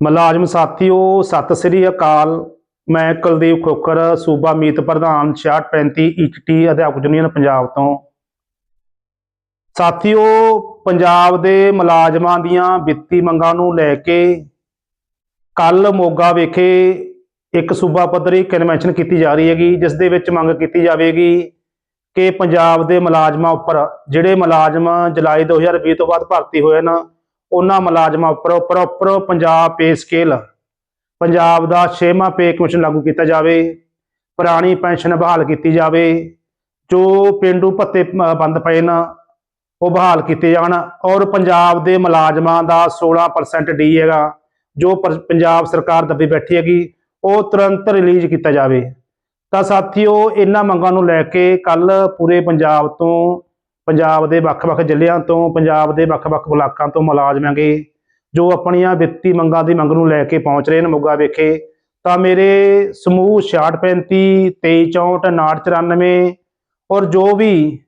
ਮੁਲਾਜ਼ਮ ਸਾਥੀਓ ਸਤਿ ਸ੍ਰੀ ਅਕਾਲ। ਮੈਂ ਕੁਲਦੀਪ ਖੋਖਰ, ਸੂਬਾ ਮੀਤ ਪ੍ਰਧਾਨ 6635 ਈਟੀ ਅਧਿਆਪਕ ਯੂਨੀਅਨ ਪੰਜਾਬ ਤੋਂ। ਸਾਥੀਓ ਪੰਜਾਬ ਦੇ ਮੁਲਾਜ਼ਮਾਂ ਦੀਆਂ ਵਿੱਤੀ ਮੰਗਾਂ ਨੂੰ ਲੈ ਕੇ ਕੱਲ ਮੋਗਾ ਵਿਖੇ ਇੱਕ ਸੂਬਾ ਪੱਧਰੀ ਕਨਵੈਨਸ਼ਨ ਕੀਤੀ ਜਾ ਰਹੀ ਹੈਗੀ, ਜਿਸ ਦੇ ਵਿੱਚ ਮੰਗ ਕੀਤੀ ਜਾਵੇਗੀ ਕਿ ਪੰਜਾਬ ਦੇ ਮੁਲਾਜ਼ਮਾਂ ਉੱਪਰ, ਜਿਹੜੇ ਮੁਲਾਜ਼ਮ ਜੁਲਾਈ 2020 ਤੋਂ ਬਾਅਦ ਭਰਤੀ ਹੋਏ ਹਨ ਉਹਨਾਂ ਮੁਲਾਜ਼ਮਾਂ ਉੱਪਰ proper Punjab pay scale Punjab ਦਾ 6ਵਾਂ ਪੇ ਕਮਿਸ਼ਨ ਲਾਗੂ ਕੀਤਾ ਜਾਵੇ, ਪੁਰਾਣੀ ਪੈਨਸ਼ਨ ਬਹਾਲ ਕੀਤੀ ਜਾਵੇ, ਜੋ ਪਿੰਡੂ ਭੱਤੇ ਬੰਦ ਪਏ ਨਾ, ਉਹ ਬਹਾਲ ਕੀਤੇ ਜਾਣ ਔਰ ਪੰਜਾਬ ਦੇ ਮੁਲਾਜ਼ਮਾਂ ਦਾ 16% ਡੀ ਹੈਗਾ, ਜੋ ਪੰਜਾਬ ਸਰਕਾਰ ਦੱਬੀ ਬੈਠੀ ਹੈਗੀ, ਉਹ ਤੁਰੰਤ ਰਿਲੀਜ਼ ਕੀਤਾ ਜਾਵੇ। ਤਾਂ ਸਾਥੀਓ, ਇਹਨਾਂ ਮੰਗਾਂ ਨੂੰ ਲੈ ਕੇ ਕੱਲ ਪੂਰੇ ਪੰਜਾਬ ਤੋਂ ਪੰਜਾਬ ਦੇ ਵੱਖ-ਵੱਖ ਜ਼ਿਲ੍ਹਿਆਂ ਤੋਂ, ਪੰਜਾਬ ਦੇ ਵੱਖ-ਵੱਖ ਬਲਾਕਾਂ ਤੋਂ ਮੁਲਾਜ਼ਮ ਹੈਗੇ ਜੋ ਆਪਣੀਆਂ ਵਿੱਤੀ ਮੰਗਾਂ ਦੀ ਮੰਗ ਨੂੰ ਲੈ ਕੇ ਪਹੁੰਚ ਰਹੇ ਨੇ ਮੋਗਾ ਵਿਖੇ, ਤਾਂ ਮੇਰੇ ਸਮੂਹ 6635 2364 5994 ਔਰ ਜੋ ਵੀ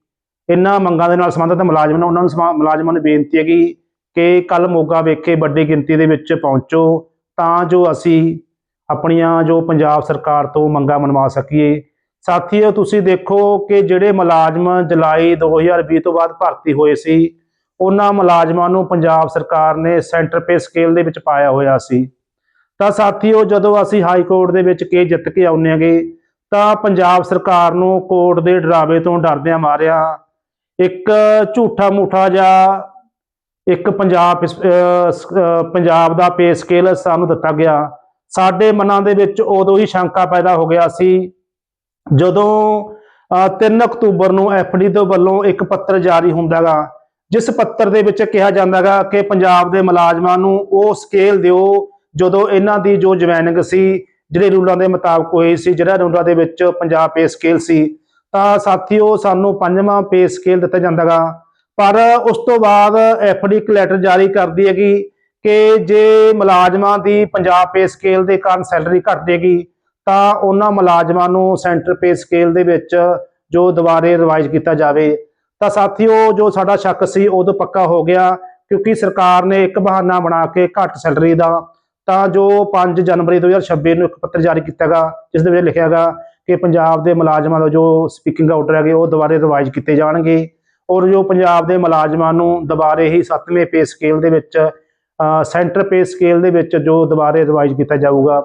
ਇਹਨਾਂ ਮੰਗਾਂ ਦੇ ਨਾਲ ਸੰਬੰਧਿਤ ਮੁਲਾਜ਼ਮ ਨੇ, ਉਹਨਾਂ ਨੂੰ ਸਮਾ- ਮੁਲਾਜ਼ਮਾਂ ਨੂੰ ਬੇਨਤੀ ਹੈਗੀ ਕਿ ਕੱਲ ਮੋਗਾ ਵਿਖੇ ਵੱਡੀ ਗਿਣਤੀ ਦੇ ਵਿੱਚ ਪਹੁੰਚੋ ਤਾਂ ਜੋ ਅਸੀਂ ਆਪਣੀਆਂ ਜੋ ਪੰਜਾਬ ਸਰਕਾਰ ਤੋਂ ਮੰਗਾਂ ਮਨਵਾ ਸਕੀਏ। ਸਾਥੀਓ, ਤੁਸੀਂ ਦੇਖੋ ਕਿ ਜਿਹੜੇ ਮੁਲਾਜ਼ਮ ਜੁਲਾਈ 2020 ਤੋਂ ਬਾਅਦ ਭਰਤੀ ਹੋਏ ਸੀ, ਉਹਨਾਂ ਮੁਲਾਜ਼ਮਾਂ ਨੂੰ ਪੰਜਾਬ ਸਰਕਾਰ ਨੇ ਸੈਂਟਰ ਪੇ ਸਕੇਲ ਦੇ ਵਿੱਚ ਪਾਇਆ ਹੋਇਆ ਸੀ। ਤਾਂ ਸਾਥੀਓ, ਜਦੋਂ ਅਸੀਂ ਹਾਈ ਕੋਰਟ ਦੇ ਵਿੱਚ ਕੇਸ ਜਿੱਤ ਕੇ ਆਉਂਦੇ ਹਾਂਗੇ, ਤਾਂ ਪੰਜਾਬ ਸਰਕਾਰ ਨੂੰ ਕੋਰਟ ਦੇ ਡਰਾਵੇ ਤੋਂ ਡਰਦਿਆਂ ਮਾਰਿਆ। ਇੱਕ ਝੂਠਾ ਮੂਠਾ ਜਾਂ ਇੱਕ ਪੰਜਾਬ ਪੰਜਾਬ ਦਾ ਪੇ ਸਕੇਲ ਸਾਨੂੰ ਦਿੱਤਾ ਗਿਆ। ਸਾਡੇ ਮਨਾਂ ਦੇ ਵਿੱਚ ਉਦੋਂ ਹੀ ਸ਼ੰਕਾ ਪੈਦਾ ਹੋ ਗਿਆ ਸੀ ਜਦੋਂ ਅਹ, 3 ਅਕਤੂਬਰ ਨੂੰ ਐਫਡੀ ਦੇ ਵੱਲੋਂ ਇੱਕ ਪੱਤਰ ਜਾਰੀ ਹੁੰਦਾਗਾ ਜਿਸ ਪੱਤਰ ਦੇ ਵਿੱਚ ਕਿਹਾ ਜਾਂਦਾਗਾ ਕਿ ਪੰਜਾਬ ਦੇ ਮੁਲਾਜ਼ਮਾਂ ਨੂੰ ਉਹ ਸਕੇਲ ਦਿਓ ਜਦੋਂ ਇਹਨਾਂ ਦੀ ਜੋ ਜੁਆਇਨਿੰਗ ਸੀ ਜਿਹੜੇ ਰੂਲਾਂ ਦੇ ਮੁਤਾਬਕ ਹੋਈ ਸੀ ਜਿਹੜਾ ਰੂਲਾਂ ਦੇ ਵਿੱਚ ਪੰਜਾਬ ਪੇ ਸਕੇਲ ਸੀ ਤਾਂ ਸਾਥੀਓ ਸਾਨੂੰ ਪੰਜਵਾਂ ਪੇ ਸਕੇਲ ਦਿੱਤਾ ਜਾਂਦਾਗਾ। ਪਰ ਉਸ ਤੋਂ ਬਾਅਦ ਐਫਡੀ ਇੱਕ ਲੈਟਰ ਜਾਰੀ ਕਰਦੀ ਹੈਗੀ ਕਿ ਜੇ ਮੁਲਾਜ਼ਮਾਂ ਦੀ ਪੰਜਾਬ ਪੇ ਸਕੇਲ ਦੇ ਕਾਰਨ ਸੈਲਰੀ ਘਟ ਜਾਏਗੀ ਤਾਂ ਉਹਨਾਂ ਮੁਲਾਜ਼ਮਾਂ ਨੂੰ ਸੈਂਟਰ ਪੇ ਸਕੇਲ ਦੇ ਵਿੱਚ ਜੋ ਦੁਬਾਰੇ ਰਿਵਾਈਜ਼ ਕੀਤਾ ਜਾਵੇ। ਤਾਂ ਸਾਥੀਓ, ਜੋ ਸਾਡਾ ਸ਼ੱਕ ਸੀ ਉਦੋਂ ਪੱਕਾ ਹੋ ਗਿਆ, ਕਿਉਂਕਿ ਸਰਕਾਰ ਨੇ ਇੱਕ ਬਹਾਨਾ ਬਣਾ ਕੇ ਘੱਟ ਸੈਲਰੀ ਦਾ, ਤਾਂ ਜੋ 5 ਜਨਵਰੀ 2026 ਨੂੰ ਇੱਕ ਪੱਤਰ ਜਾਰੀ ਕੀਤਾਗਾ ਜਿਸ ਦੇ ਵਿੱਚ ਲਿਖਿਆਗਾ ਕਿ ਪੰਜਾਬ ਦੇ ਮੁਲਾਜ਼ਮਾਂ ਦਾ ਜੋ ਸਪੀਕਿੰਗ ਆਰਡਰ ਹੈਗੇ ਉਹ ਦੁਬਾਰੇ ਰਿਵਾਈਜ਼ ਕੀਤੇ ਜਾਣਗੇ। ਔਰ ਜੋ ਪੰਜਾਬ ਦੇ ਮੁਲਾਜ਼ਮਾਂ ਨੂੰ ਦੁਬਾਰੇ ਹੀ 7ਵੇਂ ਪੇ ਸਕੇਲ ਦੇ ਵਿੱਚ ਸੈਂਟਰ ਪੇ ਸਕੇਲ ਦੇ ਵਿੱਚ ਜੋ ਦੁਬਾਰੇ ਰਿਵਾਈਜ਼ ਕੀਤਾ ਜਾਊਗਾ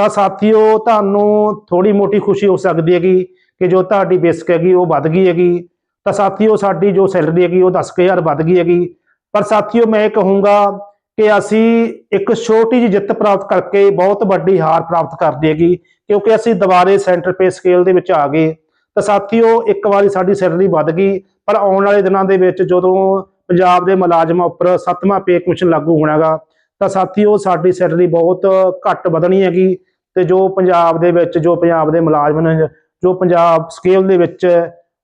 ਤਾਂ ਸਾਥੀਓ, ਤੁਹਾਨੂੰ ਥੋੜੀ ਮੋਟੀ ਖੁਸ਼ੀ ਹੋ ਸਕਦੀ ਹੈਗੀ ਕਿ ਜੋ ਤੁਹਾਡੀ ਬੇਸਿਕ ਹੈਗੀ, ਉਹ ਵੱਧ ਗਈ ਹੈਗੀ। ਤਾਂ ਸਾਥੀਓ, ਸਾਡੀ ਜੋ ਸੈਲਰੀ ਹੈਗੀ, ਉਹ 10000 ਵੱਧ ਗਈ ਹੈਗੀ। ਪਰ ਸਾਥੀਓ, ਮੈਂ ਇਹ ਕਹੂੰਗਾ ਕਿ ਅਸੀਂ ਇੱਕ ਛੋਟੀ ਜਿਹੀ ਜਿੱਤ ਪ੍ਰਾਪਤ ਕਰਕੇ ਬਹੁਤ ਵੱਡੀ ਹਾਰ ਪ੍ਰਾਪਤ ਕਰਦੀ ਹੈਗੀ, ਕਿਉਂਕਿ ਅਸੀਂ ਦੁਬਾਰੇ ਸੈਂਟਰ ਪੇ ਸਕੇਲ ਦੇ ਵਿੱਚ ਆ ਗਏ। ਤਾਂ ਸਾਥੀਓ, ਇੱਕ ਵਾਰੀ ਸਾਡੀ ਸੈਲਰੀ ਵੱਧ ਗਈ, ਪਰ ਆਉਣ ਵਾਲੇ ਦਿਨਾਂ ਦੇ ਵਿੱਚ ਜਦੋਂ ਪੰਜਾਬ ਦੇ ਮੁਲਾਜ਼ਮਾਂ ਉੱਪਰ ਸੱਤਵਾਂ ਪੇ ਕਮਿਸ਼ਨ ਲਾਗੂ ਹੋਣਾਗਾ, ਤਾਂ ਸਾਥੀਓ, ਸਾਡੀ ਸੈਲਰੀ ਬਹੁਤ ਘੱਟ ਵਧਣੀ ਹੈਗੀ। ਤੇ ਜੋ ਪੰਜਾਬ ਦੇ ਵਿੱਚ, ਜੋ ਪੰਜਾਬ ਦੇ ਮੁਲਾਜ਼ਮ ਨੇ, ਜੋ ਪੰਜਾਬ ਸਕੇਲ ਦੇ ਵਿੱਚ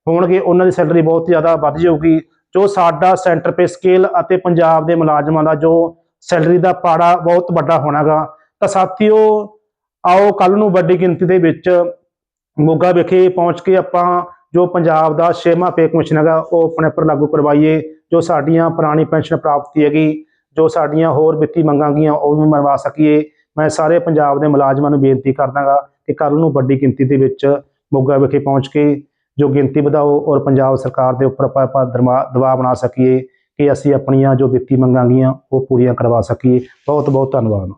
ਹੋਣਗੇ, ਉਹਨਾਂ ਦੀ ਸੈਲਰੀ ਬਹੁਤ ਜ਼ਿਆਦਾ ਵੱਧ ਜਾਊਗੀ। ਜੋ ਸਾਡਾ ਸੈਂਟਰ ਪੇ ਸਕੇਲ ਅਤੇ ਪੰਜਾਬ ਦੇ ਮੁਲਾਜ਼ਮਾਂ ਦਾ ਜੋ ਸੈਲਰੀ ਦਾ ਪਾੜਾ ਬਹੁਤ ਵੱਡਾ ਹੋਣਾਗਾ। ਤਾਂ ਸਾਥੀਓ, ਆਓ ਕੱਲ ਨੂੰ ਵੱਡੀ ਗਿਣਤੀ ਦੇ ਵਿੱਚ ਮੋਗਾ ਵਿਖੇ ਪਹੁੰਚ ਕੇ ਆਪਾਂ ਜੋ ਪੰਜਾਬ ਦਾ ਛੇਵਾਂ ਪੇ ਕਮਿਸ਼ਨ ਹੈਗਾ, ਉਹ ਆਪਣੇ ਉੱਪਰ ਲਾਗੂ ਕਰਵਾਈਏ। ਜੋ ਸਾਡੀਆਂ ਪੁਰਾਣੀ ਪੈਨਸ਼ਨ ਪ੍ਰਾਪਤੀ ਹੈਗੀ, ਜੋ ਸਾਡੀਆਂ ਹੋਰ ਵਿੱਤੀ ਮੰਗਾਂ ਗੀਆਂ ਉਹ ਵੀ ਮਨਵਾ ਸਕੀਏ। ਮੈਂ ਸਾਰੇ ਪੰਜਾਬ ਦੇ ਮੁਲਾਜ਼ਮਾਂ ਨੂੰ ਬੇਨਤੀ ਕਰਦਾਗਾ ਕਿ ਕੱਲ ਨੂੰ ਵੱਡੀ ਗਿਣਤੀ ਦੇ ਵਿੱਚ ਮੋਗਾ ਵਿਖੇ ਪਹੁੰਚ ਕੇ ਜੋ ਗਿਣਤੀ ਵਧਾਓ ਔਰ ਪੰਜਾਬ ਸਰਕਾਰ ਦੇ ਉੱਪਰ ਆਪਾਂ ਆਪਾਂ ਦਰਮਾ- ਦਬਾਅ ਬਣਾ ਸਕੀਏ ਕਿ ਅਸੀਂ ਆਪਣੀਆਂ ਜੋ ਵਿੱਤੀ ਮੰਗਾਂ ਗੀਆਂ ਉਹ ਪੂਰੀਆਂ ਕਰਵਾ ਸਕੀਏ। ਬਹੁਤ ਬਹੁਤ ਧੰਨਵਾਦ।